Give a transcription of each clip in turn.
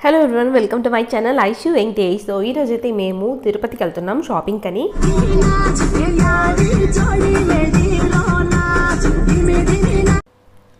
Hello everyone welcome to my channel Aishu Venkatesh so ఈ అయితే మేము తిరుపతికి వెళ్తున్నాం షాపింగ్ అని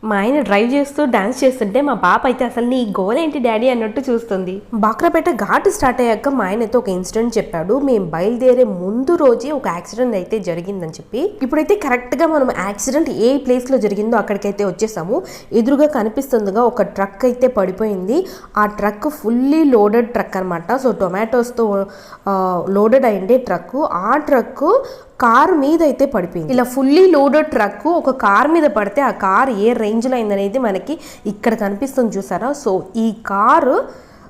మా ఆయన డ్రైవ్ చేస్తూ డాన్స్ చేస్తుంటే మా పాప అయితే అసలు నీ గోల్ ఏంటి డాడీ అన్నట్టు చూస్తుంది. బాక్రాపేట ఘాటు స్టార్ట్ అయ్యాక మా ఆయన అయితే ఒక ఇన్సిడెంట్ చెప్పాడు. మేము బయలుదేరే ముందు రోజే ఒక యాక్సిడెంట్ అయితే జరిగిందని చెప్పి. ఇప్పుడైతే కరెక్ట్గా మనం యాక్సిడెంట్ ఏ ప్లేస్లో జరిగిందో అక్కడికైతే వచ్చేసాము. ఎదురుగా కనిపిస్తుందిగా ఒక ట్రక్ అయితే పడిపోయింది. ఆ ట్రక్ ఫుల్లీ లోడెడ్ ట్రక్ అనమాట సో టొమాటోస్తో లోడెడ్ అయిండే ట్రక్ ఆ ట్రక్ కార్ మీద అయితే పడిపోయింది. ఇలా ఫుల్లీ లోడెడ్ ట్రక్ ఒక కార్ మీద పడితే ఆ కార్ ఏ రేంజ్లో అయిందనేది మనకి ఇక్కడ కనిపిస్తుంది చూసారా? సో ఈ కారు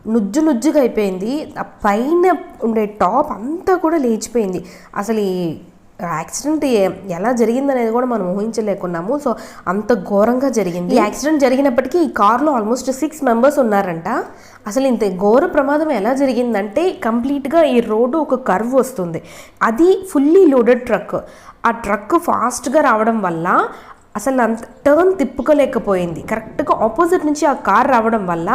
నుజ్జు నుజ్జుగా అయిపోయింది. ఆ పైన ఉండే టాప్ అంతా కూడా లేచిపోయింది. అసలు ఈ యాక్సిడెంట్ ఎలా ఎలా జరిగిందనేది కూడా మనం ఊహించలేకున్నాము. సో అంత ఘోరంగా జరిగింది. ఈ యాక్సిడెంట్ జరిగినప్పటికీ ఈ కార్లో ఆల్మోస్ట్ సిక్స్ మెంబర్స్ ఉన్నారంట. అసలు ఇంత ఘోర ప్రమాదం ఎలా జరిగిందంటే కంప్లీట్గా ఈ రోడ్డు ఒక కర్వ్ వస్తుంది. అది ఫుల్లీ లోడెడ్ ట్రక్ ఆ ట్రక్ ఫాస్ట్గా రావడం వల్ల అసలు అంత టర్న్ తిప్పుకోలేకపోయింది. కరెక్ట్గా ఆపోజిట్ నుంచి ఆ కార్ రావడం వల్ల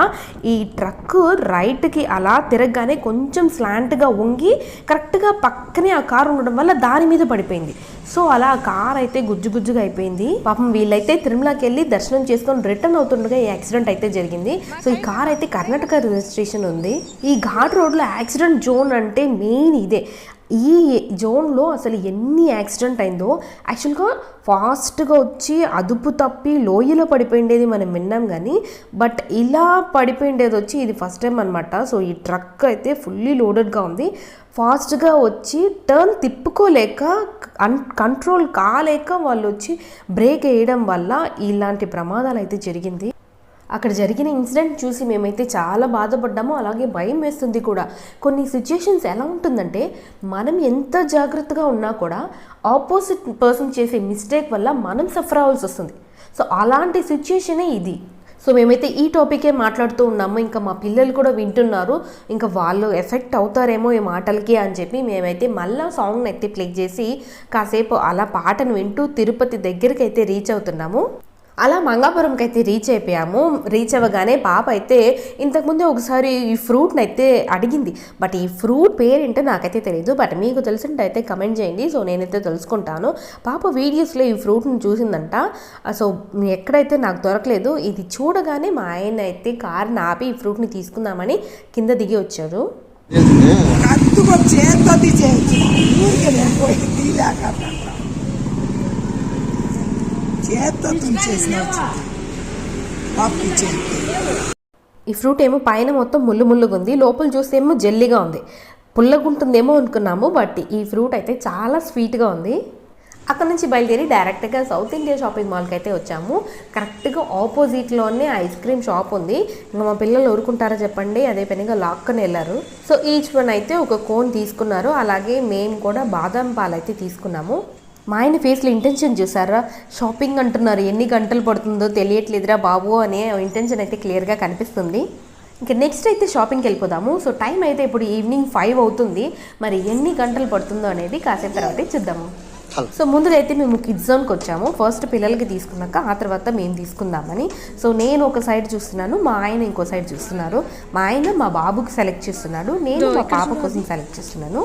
ఈ ట్రక్ రైట్కి అలా తిరగగానే కొంచెం స్లాంట్గా వంగి కరెక్ట్గా పక్కనే ఆ కార్ ఉండడం వల్ల దాని మీద పడిపోయింది. సో అలా ఆ కార్ అయితే గుజ్జు గుజ్జుగా అయిపోయింది. పాపం వీళ్ళైతే తిరుమలకి వెళ్ళి దర్శనం చేసుకొని రిటర్న్ అవుతుండగా ఈ యాక్సిడెంట్ అయితే జరిగింది. సో ఈ కార్ అయితే కర్ణాటక రిజిస్ట్రేషన్ ఉంది. ఈ ఘాట్ రోడ్లో యాక్సిడెంట్ జోన్ అంటే మెయిన్ ఇదే. ఈ జోన్లో అసలు ఎన్ని యాక్సిడెంట్ అయిందో యాక్చువల్గా ఫాస్ట్గా వచ్చి అదుపు తప్పి లోయలో పడిపోయిండేది మనం విన్నాం కానీ బట్ ఇలా పడిపోయిండేది వచ్చి ఇది ఫస్ట్ టైం అనమాట సో ఈ ట్రక్ అయితే ఫుల్లీ లోడెడ్గా ఉంది. ఫాస్ట్గా వచ్చి టర్న్ తిప్పుకోలేక అన్ కంట్రోల్ కాలేక వాళ్ళు వచ్చి బ్రేక్ వేయడం వల్ల ఇలాంటి ప్రమాదాలు అయితే జరిగింది. అక్కడ జరిగిన ఇన్సిడెంట్ చూసి మేమైతే చాలా బాధపడ్డాము అలాగే భయం వేస్తుంది కూడా. కొన్ని సిచ్యుయేషన్స్ ఎలా ఉంటుందంటే మనం ఎంత జాగ్రత్తగా ఉన్నా కూడా ఆపోజిట్ పర్సన్ చేసే మిస్టేక్ వల్ల మనం సఫర్ అవ్వాల్సి వస్తుంది. సో అలాంటి సిచ్యుయేషనే ఇది. సో మేమైతే ఈ టాపికే మాట్లాడుతూ ఉన్నాము. ఇంకా మా పిల్లలు కూడా వింటున్నారు. ఇంకా వాళ్ళు ఎఫెక్ట్ అవుతారేమో ఈ మాటలకి అని చెప్పి మేమైతే మళ్ళీ సాంగ్ని అయితే ప్లే చేసి కాసేపు అలా పాటను వింటూ తిరుపతి దగ్గరికి అయితే రీచ్ అవుతున్నాము. అలా మంగాపురంకి అయితే రీచ్ అయిపోయాము. రీచ్ అవ్వగానే పాప అయితే ఇంతకుముందే ఒకసారి ఈ ఫ్రూట్ని అయితే అడిగింది. బట్ ఈ ఫ్రూట్ పేరేంటో నాకైతే తెలియదు బట్ మీకు తెలిసింటే అయితే కమెంట్ చేయండి. సో నేనైతే తెలుసుకుంటాను. పాప వీడియోస్లో ఈ ఫ్రూట్ని చూసిందంట. సో ఎక్కడైతే నాకు దొరకలేదు ఇది చూడగానే మా ఆయన అయితే కార్ని ఆపి ఈ ఫ్రూట్ని తీసుకుందామని కింద దిగి వచ్చారు చేత్తో చేత్తో తుంచేసిన ఈ ఫ్రూట్ ఏమో పైన మొత్తం ముళ్ళు ముళ్ళుగా ఉంది లోపల చూస్తే ఏమో జెల్లీగా ఉంది. పుల్లగుంటుందేమో అనుకున్నాము బట్ ఈ ఫ్రూట్ అయితే చాలా స్వీట్గా ఉంది. అక్కడ నుంచి బయలుదేరి డైరెక్ట్గా సౌత్ ఇండియా షాపింగ్ మాల్కి అయితే వచ్చాము. కరెక్ట్గా ఆపోజిట్లోనే ఐస్ క్రీమ్ షాప్ ఉంది. ఇంకా మా పిల్లలు ఊరుకుంటారా చెప్పండి అదే పనిగా లాక్కొని వెళ్ళారు. సో ఈచ్ వన్ అయితే ఒక కోన్ తీసుకున్నారు అలాగే మేము కూడా బాదం పాలు అయితే తీసుకున్నాము. మా ఆయన ఫేస్లో ఇంటెన్షన్ చూసారా? షాపింగ్ అంటున్నారు. ఎన్ని గంటలు పడుతుందో తెలియట్లేదురా బాబు అనే ఇంటెన్షన్ అయితే క్లియర్గా కనిపిస్తుంది. ఇంకా నెక్స్ట్ అయితే షాపింగ్కి వెళ్ళిపోదాము. సో టైం అయితే ఇప్పుడు ఈవినింగ్ ఫైవ్ అవుతుంది. మరి ఎన్ని గంటలు పడుతుందో అనేది కాసేపు తర్వాత చూద్దాము. సో ముందుగా అయితే మేము కిడ్స్ జోన్కి వచ్చాము. ఫస్ట్ పిల్లలకి తీసుకున్నాక ఆ తర్వాత మేము తీసుకుందామని. సో నేను ఒక సైడ్ చూస్తున్నాను మా ఆయన ఇంకో సైడ్ చూస్తున్నారు. మా ఆయన మా బాబుకి సెలెక్ట్ చేస్తున్నాడు. నేను మా పాప కోసం సెలెక్ట్ చేస్తున్నాను.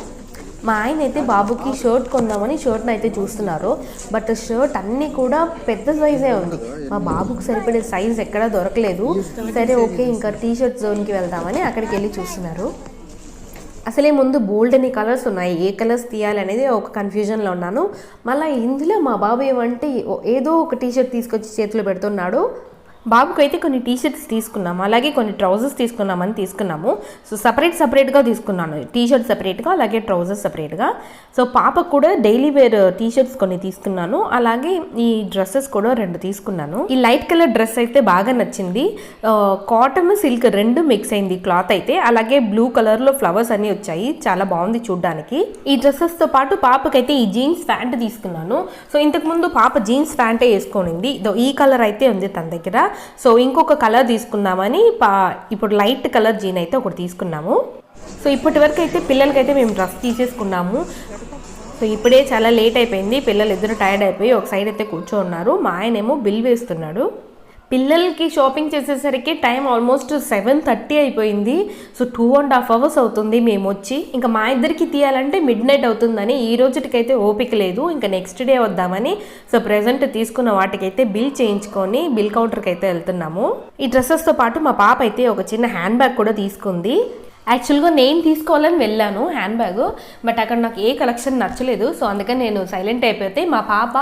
మా ఆయన అయితే బాబుకి షర్ట్ కొందామని షర్ట్ని అయితే చూస్తున్నారు. బట్ షర్ట్ అన్నీ కూడా పెద్ద సైజే ఉంది. మా బాబుకి సరిపడే సైజ్ ఎక్కడా దొరకలేదు. సరే ఓకే ఇంకా టీ షర్ట్ జోన్కి వెళ్దామని అక్కడికి వెళ్ళి చూస్తున్నారు. అసలే ముందు బోల్డ్ అని కలర్స్ ఉన్నాయి. ఏ కలర్స్ తీయాలి అనేది ఒక కన్ఫ్యూజన్లో ఉన్నాను. మళ్ళీ ఇందులో మా బాబు ఏమంటే ఏదో ఒక టీ షర్ట్ తీసుకొచ్చి చేతిలో పెడుతున్నాడు. బాబుకి అయితే కొన్ని టీ షర్ట్స్ తీసుకున్నాము అలాగే కొన్ని ట్రౌజర్స్ తీసుకున్నామని తీసుకున్నాము. సో సపరేట్ సపరేట్గా తీసుకున్నాను. టీ షర్ట్ సపరేట్గా అలాగే ట్రౌజర్స్ సపరేట్గా. సో పాపకు కూడా డైలీ వేర్ టీషర్ట్స్ కొన్ని తీసుకున్నాను అలాగే ఈ డ్రెస్సెస్ కూడా రెండు తీసుకున్నాను. ఈ లైట్ కలర్ డ్రెస్ అయితే బాగా నచ్చింది. కాటన్ సిల్క్ రెండు మిక్స్ అయింది క్లాత్ అయితే అలాగే బ్లూ కలర్లో ఫ్లవర్స్ అన్నీ వచ్చాయి. చాలా బాగుంది చూడ్డానికి. ఈ డ్రెస్సెస్తో పాటు పాపకైతే ఈ జీన్స్ ప్యాంట్ తీసుకున్నాను. సో ఇంతకుముందు పాప జీన్స్ ప్యాంటే వేసుకొనింది. ఇదో ఈ కలర్ అయితే ఉంది తన దగ్గర. సో ఇంకొక కలర్ తీసుకుందామని పా ఇప్పుడు లైట్ కలర్ జీన్ అయితే ఒకటి తీసుకున్నాము. సో ఇప్పటి వరకు అయితే పిల్లలకైతే మేము డ్రెస్ తీసేసుకున్నాము. సో ఇప్పుడే చాలా లేట్ అయిపోయింది పిల్లలు ఇద్దరు టైర్డ్ అయిపోయి ఒక సైడ్ అయితే కూర్చో ఉన్నారు మా ఆయనేమో బిల్ వేస్తున్నాడు. పిల్లలకి షాపింగ్ చేసేసరికి టైం ఆల్మోస్ట్ సెవెన్ థర్టీ అయిపోయింది. So two and half hours అవుతుంది మేము వచ్చి. ఇంకా మా ఇద్దరికి తీయాలంటే మిడ్ నైట్ అవుతుందని ఈ రోజుటికైతే ఓపిక లేదు. ఇంకా నెక్స్ట్ డే వద్దామని సో ప్రెసెంట్ తీసుకున్న వాటికైతే బిల్ చేయించుకొని బిల్ కౌంటర్కి అయితే వెళ్తున్నాము. ఈ డ్రెస్సెస్తో పాటు మా పాప అయితే ఒక చిన్న హ్యాండ్ బ్యాగ్ కూడా తీసుకుంది. యాక్చువల్గా నేను తీసుకోవాలని వెళ్ళాను హ్యాండ్ బ్యాగ్ బట్ అక్కడ నాకు ఏ కలెక్షన్ నచ్చలేదు. సో అందుకని నేను సైలెంట్ అయిపోతే మా పాప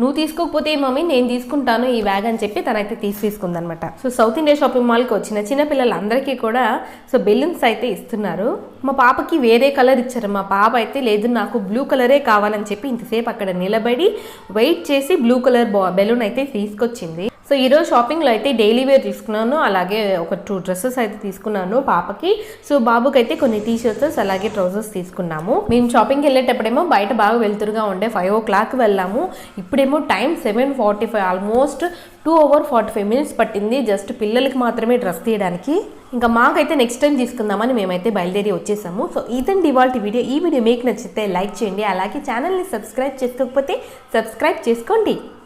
నువ్వు తీసుకోకపోతే మమ్మీ నేను తీసుకుంటాను ఈ బ్యాగ్ అని చెప్పి తనైతే తీసి తీసుకుందనమాట. సో సౌత్ ఇండియా షాపింగ్ మాల్కి వచ్చిన చిన్న పిల్లలందరికీ కూడా సో బెలూన్స్ అయితే ఇస్తున్నారు. మా పాపకి వేరే కలర్ ఇచ్చారు. మా పాప అయితే లేదు నాకు బ్లూ కలరే కావాలని చెప్పి ఇంతసేపు అక్కడ నిలబడి వెయిట్ చేసి బ్లూ కలర్ బెలూన్ అయితే తీసుకొచ్చింది. సో ఈరోజు షాపింగ్లో అయితే డైలీ వేర్ తీసుకున్నాను. అలాగే ఒక టూ డ్రెస్సెస్ అయితే తీసుకున్నాను పాపకి. సో బాబుకి అయితే కొన్ని టీ షర్ట్స్ అలాగే ట్రౌజర్స్ తీసుకున్నాము. మేము షాపింగ్కి వెళ్ళేటప్పుడేమో బయట బాగా వెళ్తురుగా ఉండే ఫైవ్ ఓ క్లాక్ వెళ్ళాము. ఇప్పుడేమో time seven forty five almost two hour forty five minutes పట్టింది జస్ట్ పిల్లలకి మాత్రమే డ్రెస్ తీయడానికి. ఇంకా మాకైతే నెక్స్ట్ టైం తీసుకుందామని మేమైతే బయలుదేరి వచ్చేసాము. సో ఇదండి ఇవాళ వీడియో ఈ వీడియో మీకు నచ్చితే లైక్ చేయండి. అలాగే ఛానల్ని సబ్స్క్రైబ్ చేసుకోకపోతే సబ్స్క్రైబ్ చేసుకోండి.